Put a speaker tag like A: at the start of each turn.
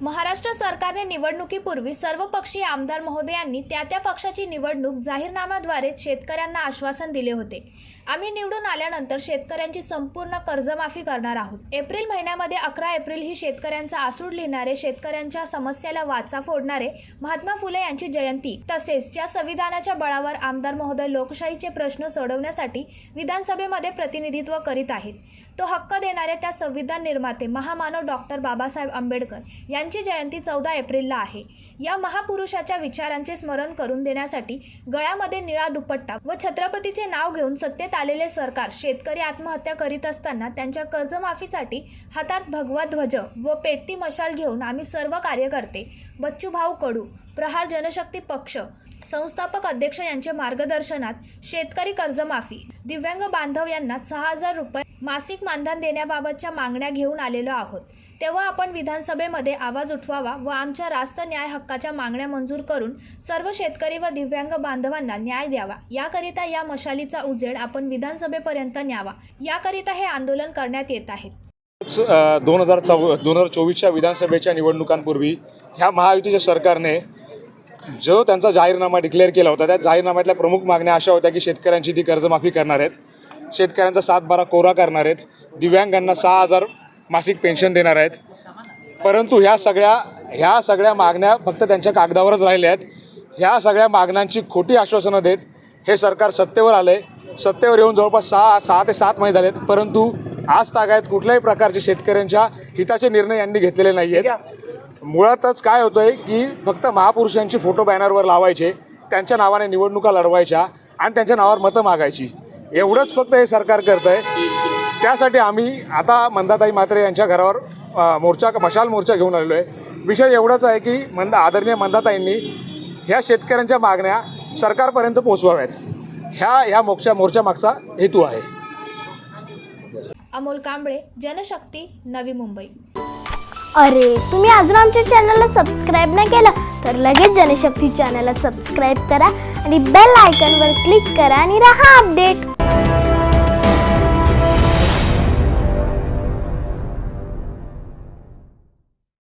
A: महाराष्ट्र सरकारने निवडणुकीपूर्वी सर्वपक्षीय आमदार महोदयांनी त्या त्या पक्षाची निवडणूक जाहीरनाम्याद्वारे शेतकऱ्यांना आश्वासन दिले होते. आम्ही निवडून आल्यानंतर शेतकऱ्यांची संपूर्ण कर्जमाफी करणार आहोत. एप्रिल महिन्यामध्ये अकरा एप्रिल ही शेतकऱ्यांचा आसूड लिहिणारे शेतकऱ्यांच्या समस्याला वाचा फोडणारे महात्मा फुले यांची जयंती. तसेच ज्या संविधानाच्या बळावर आमदार महोदय लोकशाहीचे प्रश्न सोडवण्यासाठी विधानसभेमध्ये प्रतिनिधित्व करीत आहेत तो हक्क देणाऱ्या त्या संविधान निर्माते महामानव डॉक्टर बाबासाहेब आंबेडकर त्यांची जयंती चौदा एप्रिलला आहे. या महापुरुषाच्या विचारांचे स्मरण करून देण्यासाठी गळ्यामध्ये निळा दुपट्टा व छत्रपतीचे नाव घेऊन सत्तेत आलेले सरकार शेतकरी आत्महत्या करीत असताना त्यांच्या कर्जमाफीसाठी हातात भगवा ध्वज व पेटती मशाल घेऊन आम्ही सर्व कार्यकर्ते बच्चूभाऊ कडू प्रहार जनशक्ती पक्ष संस्थापक अध्यक्ष यांच्या मार्गदर्शनात शेतकरी कर्जमाफी दिव्यांग बांधव यांना सहा हजार रुपये मासिक मानधन देण्याबाबतच्या मागण्या घेऊन आलेलो आहोत. तेव्हा आपण विधानसभेमध्ये आवाज उठवावा व आमच्या रास्त न्याय हक्काच्या मागण्या मंजूर करून सर्व शेतकरी व दिव्यांग बांधवांना न्याय द्यावा. याकरिता या मशालीचा उजेड आपण विधानसभेपर्यंत न्यावा. याकरिता हे आंदोलन करण्यात येत आहे.
B: दोन हजार चौ दोन हजार चोवीसच्या विधानसभेच्या निवडणुकांपूर्वी ह्या महायुतीच्या सरकारने जो त्यांचा जाहीरनामा डिक्लेअर केला होता त्या जाहीरनाम्यातल्या प्रमुख मागण्या अशा होत्या की शेतकऱ्यांची ती कर्जमाफी करणार आहेत. शेतकऱ्यांचा सात बारा कोरा करणार आहेत. दिव्यांगांना सहा हजार मासिक पेन्शन देणार आहेत. परंतु ह्या सगळ्या ह्या सगळ्या मागण्या फक्त त्यांच्या कागदावरच राहिल्या आहेत. ह्या सगळ्या मागण्यांची खोटी आश्वासनं देत हे सरकार सत्तेवर आलं आहे सत्तेवर येऊन जवळपास सहा सहा ते सात महिने झालेत. परंतु आज तागायत कुठल्याही प्रकारचे शेतकऱ्यांच्या हिताचे निर्णय यांनी घेतलेले नाही आहेत मुळातच काय होतं आहे की फक्त महापुरुषांची फोटो बॅनरवर लावायचे त्यांच्या नावाने निवडणुका लढवायच्या आणि त्यांच्या नावावर मतं मागायची. एवढंच फक्त हे सरकार करतं आहे त्यासाठी आम्ही आता मंदाताई म्हात्रे यांच्या घरावर मोर्चा मशाल मोर्चा घेऊन आलेलो आहे. विषय एवढाच आहे की मंद आदरणीय मंदाताईंनी ह्या शेतकऱ्यांच्या मागण्या सरकारपर्यंत पोहोचवाव्यात. ह्या ह्या मोर्चा मोर्चा मागचा हेतू आहे.
A: अमोल कांबळे जनशक्ती नवी मुंबई.
C: अरे तुम्ही अजून आमच्या चॅनलला सबस्क्राईब नाही केलं तर लगेच जनशक्ती चॅनलला सबस्क्राईब करा आणि बेल आयकॉनवर क्लिक करा आणि राहा अपडेट